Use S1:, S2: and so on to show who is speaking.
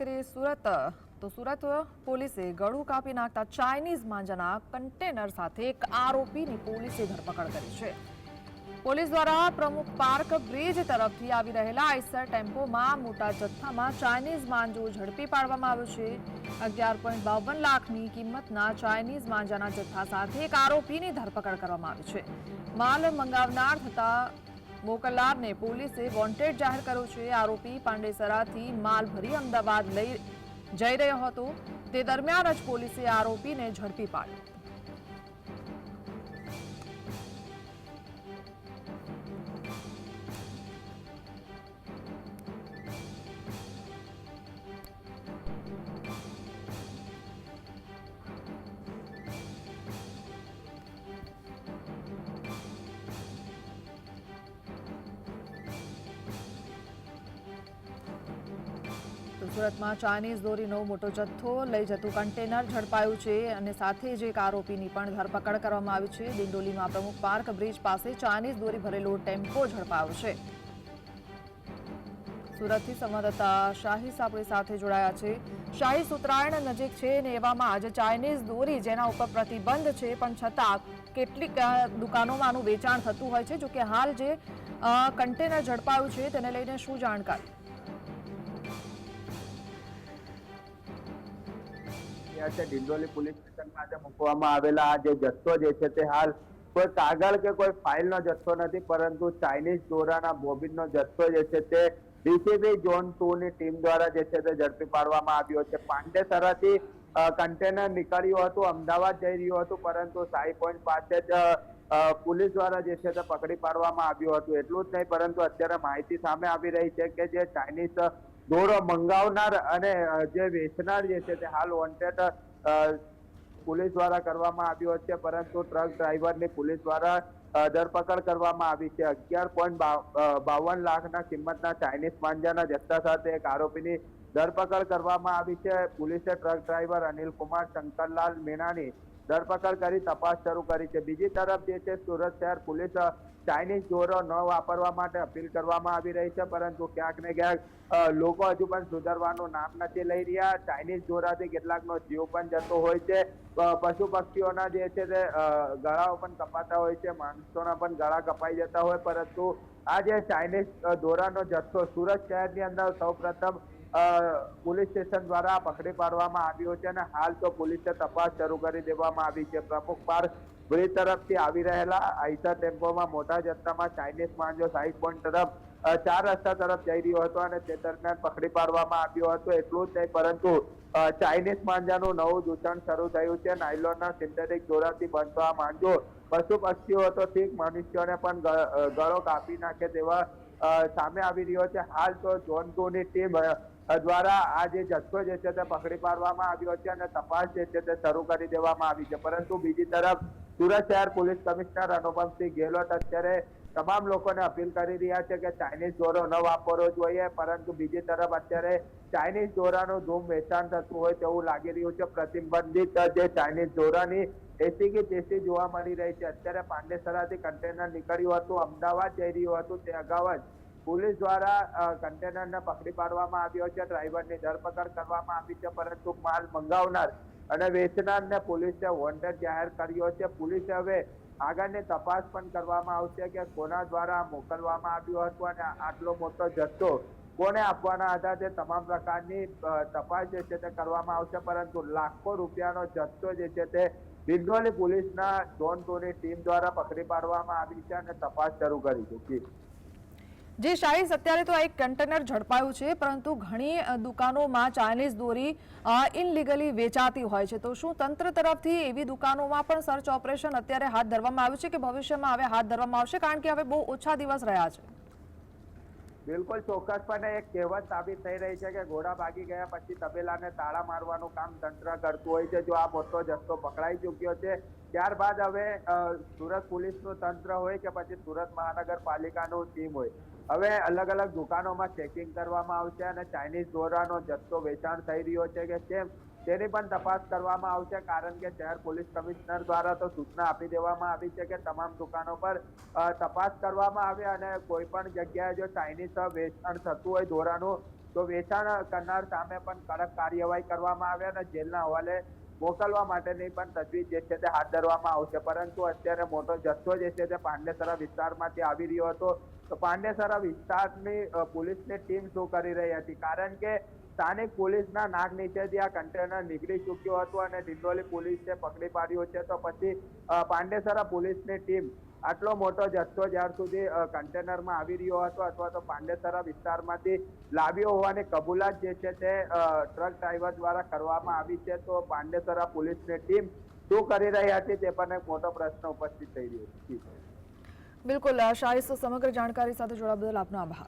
S1: કરીએ સુરત, તો સુરત પોલીસે ગળું કાપી નાખતા ચાઇનીઝ માંજાના કન્ટેનર સાથે એક આરોપીની પોલીસે ધરપકડ કરી છે. પોલીસ દ્વારા પ્રમુખ પાર્ક બ્રિજ તરફથી આવી રહેલા આઈસર ટેમ્પોમાં મોટા જથ્થામાં ચાઇનીઝ માંજો ઝડપી પાડવામાં આવ્યો છે. અગિયાર પોઈન્ટ બાવન લાખની કિંમતના ચાઇનીઝ માંજાના જથ્થા સાથે એક આરોપીની ધરપકડ કરવામાં આવી છે. માલ મંગાવનાર થતા મોકલનારને પોલીસે વોન્ટેડ જાહેર કર્યો છે. આરોપી પાંડેસરાથી માલ ભરી અમદાવાદ લઈ જઈ રહ્યો હતો. તે દરમિયાન જ પોલીસે આરોપીને ઝડપી પાડ્યો. સુરતમાં ચાઇનીઝ દોરીનો મોટો જથ્થો લઈ જતું કન્ટેનર ઝડપાયું છે અને સાથે જ એક આરોપીની પણ ધરપકડ કરવામાં આવી છે. દિંડોલીમાં પ્રમુખ પાર્ક બ્રિજ પાસે ચાઇનીઝ દોરી ભરેલો ટેમ્પો ઝડપાયો છે. સુરતથી સંવાદદાતા શાહીસ આપણી સાથે જોડાયા છે. શાહી ઉત્તરાયણ નજીક છે ને એવામાં આજે ચાઇનીઝ દોરી જેના ઉપર પ્રતિબંધ છે, પણ છતાં કેટલીક દુકાનોમાં આનું વેચાણ થતું હોય છે. જોકે હાલ જે કન્ટેનર ઝડપાયું છે, તેને લઈને શું જાણકારી?
S2: રહ્યા છે. ડિંડોલી પોલીસ સ્ટેશનમાં આજે મૂકવામાં આવેલા આ જે જથ્થો જે છે તે હાલ કોઈ કાગળ કે કોઈ ફાઇલનો જથ્થો નથી, પરંતુ ચાઇનીઝ દોરાના બોબિનનો જથ્થો જે છે તે ડીસીબી ઝોન ટુ ની ટીમ દ્વારા જે છે તે ઝડપી પાડવામાં આવ્યો છે. પાંડેસરાથી કન્ટેનર નીકળ્યું હતું, અમદાવાદ જઈ રહ્યું હતું, પરંતુ સાઈ પોઈન્ટ પાસે જ પોલીસ દ્વારા જે છે તે પકડી પાડવામાં આવ્યું હતું. એટલું જ નહીં, પરંતુ અત્યારે માહિતી સામે આવી રહી છે કે જે ચાઇનીઝ દોરો મંગાવનાર અને જે વેચનાર જે છે તે હાલ વોન્ટેડ પોલીસ દ્વારા કરવામાં આવ્યો છે, પરંતુ ટ્રક ડ્રાઈવરની પોલીસ દ્વારા ધરપકડ કરવામાં આવી છે. અગિયાર પોઈન્ટ બાવન લાખના કિંમતના ચાઇનીઝ માંજાના જથ્થા સાથે એક આરોપીની ધરપકડ કરવામાં આવી છે. પોલીસે ટ્રક ડ્રાઈવર અનિલ કુમાર શંકરલાલ મીણાની ધરપકડ કરી તપાસ શરૂ કરી છે. બીજી તરફ જે છે, સુરત શહેર પોલીસ ચાઇનીઝ દોરો ન વાપરવા માટે અપીલ કરવામાં આવી રહી છે, પરંતુ ક્યાંક ને ક્યાંક લોકો હજુ પણ સુધરવાનું નામ નથી લઈ રહ્યા. ચાઇનીઝ દોરાથી કેટલાકનો જીવ પણ જતો હોય છે. પશુ પક્ષીઓના જે છે તે ગળાઓ પણ કપાતા હોય છે, માણસોના પણ ગળા કપાઈ જતા હોય, પરંતુ આ જે ચાઇનીઝ દોરાનો જથ્થો સુરત શહેરની અંદર સૌપ્રથમ પોલીસ સ્ટેશન દ્વારા પકડી પાડવામાં આવ્યો છે અને હાલ તો પોલીસે તપાસ શરૂ કરી દેવામાં આવી છે. પ્રમુખ પાર્ક બ્રિજ તરફથી આવી રહેલા આઈસર ટેમ્પોમાં મોટા જથ્થામાં ચાઇનીઝ માંજો સાઈડ પોઈન્ટ તરફ ચાર રસ્તા તરફ જઈ રહ્યો હતો અને તે દરમિયાન પકડી પાડવામાં આવ્યો હતો. એટલું જ નહીં, પરંતુ ચાઇનીઝ માંજાનું નવું દૂષણ શરૂ થયું છે. નાયલોનના સિન્થેટિક દોરાથી બનતો આ માંજો પશુ પક્ષીઓ તો ઠીક, મનુષ્યોને પણ ગળો કાપી નાખે તેવા સામે આવી રહ્યો છે. હાલ તો જોન ટુ ટીમ દ્વારા આ જે જથ્થો જે છે તે પકડી પાડવામાં આવ્યો છે અને તપાસ જે છે તે શરૂ કરી દેવામાં આવી છે. પરંતુ બીજી તરફ સુરત શહેર પોલીસ કમિશનર અનુપમસિંહ ગેહલોત અત્યારે તમામ લોકોને અપીલ કરી રહ્યા છે કે ચાઇનીઝ દોરો ન વાપરવો જોઈએ, પરંતુ બીજી તરફ અત્યારે ચાઇનીઝ દોરાનું ધૂમ વેચાણ થતું હોય તેવું લાગી રહ્યું છે. પ્રતિબંધિત જે ચાઇનીઝ દોરાની એસી કે તેસી જોવા મળી રહી છે. અત્યારે પાંડેસરાથી કન્ટેનર નીકળ્યું હતું, અમદાવાદ જઈ રહ્યું હતું તે અગાઉ જ પોલીસ દ્વારા કન્ટેનરને પકડી પાડવામાં આવ્યો છે. ડ્રાઈવરની ધરપકડ કરવામાં આવી છે, પરંતુ માલ મંગાવનાર અને વેચનારને પોલીસે વોન્ટેડ જાહેર કર્યો છે. પોલીસે હવે આગળની તપાસ પણ કરવામાં આવશે કે કોના દ્વારા મોકલવામાં આવ્યું હતું અને આટલો મોટો જથ્થો કોને આપવાના હતા તે તમામ પ્રકારની તપાસ જે છે તે કરવામાં આવશે. પરંતુ લાખો રૂપિયાનો જથ્થો જે છે તે દિંડોલી પોલીસના ડોન ટોની ટીમ દ્વારા પકડી પાડવામાં આવી છે અને તપાસ શરૂ કરી છે
S1: જે. શાહીસ અત્યારે તો આ એક કન્ટેનર ઝડપાયું છે, પરંતુ ઘણી દુકાનોમાં ચાઇનીઝ દોરી ઇનલીગલી વેચાતી હોય છે. તો શું તંત્ર તરફથી એવી દુકાનોમાં પણ સર્ચ ઓપરેશન અત્યારે હાથ ધરવામાં આવ્યું છે કે ભવિષ્યમાં હવે હાથ ધરવામાં આવશે? કારણ કે હવે બહુ ઓછા દિવસ રહ્યા છે.
S2: બિલકુલ ચોક્કસપણે એક કહેવત સાબિત થઈ રહી છે કે ઘોડા ભાગી ગયા પછી તબેલાને તાળા મારવાનું કામ તંત્ર કરતું હોય છે. જો આ મોટો જથ્થો પકડાઈ ચૂક્યો છે, ત્યારબાદ હવે સુરત પોલીસનું તંત્ર હોય કે પછી સુરત મહાનગરપાલિકાનું ટીમ હોય. હવે અલગ અલગ દુકાનોમાં ચેકિંગ કરવામાં આવશે અને ચાઇનીઝ દોરાનો જથ્થો વેચાણ થઈ રહ્યો છે કે કેમ? તેની પણ તપાસ કરવામાં આવશે, કારણ કે શહેર પોલીસ કમિશનર દ્વારા તો સૂચના આપી દેવામાં આવી છે કે તમામ દુકાનો પર તપાસ કરવામાં આવે અને કોઈ પણ જગ્યાએ જો ચાઇનીઝ વેચાણ થતું હોય, દોરાનું, તો વેચાણ કરનાર સામે પણ કડક કાર્યવાહી કરવામાં આવે અને જેલના હવાલે મોકલવા માટેની પણ તજવીજ જે છે તે હાથ ધરવામાં આવશે. પરંતુ અત્યારે મોટો જથ્થો જે છે તે પાંડેસરા વિસ્તારમાંથી આવી રહ્યો હતો. તો પાંડેસરા વિસ્તારની પોલીસની ટીમ શું કરી રહી હતી? કારણ કે સ્થાનિક પોલીસના નાક નીચેથી આ કન્ટેનર નીકળી ચૂક્યો હતો અને ડિંડોલી પોલીસે પકડી પાડ્યો છે. તો પછી પાંડેસરા પોલીસની ટીમ આટલો મોટો જથ્થો જ્યાર સુધી કન્ટેનરમાં આવી રહ્યો હતો અથવા તો પાંડેસરા વિસ્તારમાંથી લાવ્યો હોવાની કબૂલાત જે છે તે ટ્રક ડ્રાઈવર દ્વારા કરવામાં આવી છે. તો પાંડેસરા પોલીસની ટીમ શું કરી રહી હતી તે પણ એક મોટો પ્રશ્ન ઉપસ્થિત થઈ રહ્યો છે.
S1: બિલકુલ શાહીસ સમગ્ર જાણકારી સાથે જોડાવા બદલ આપનો આભાર.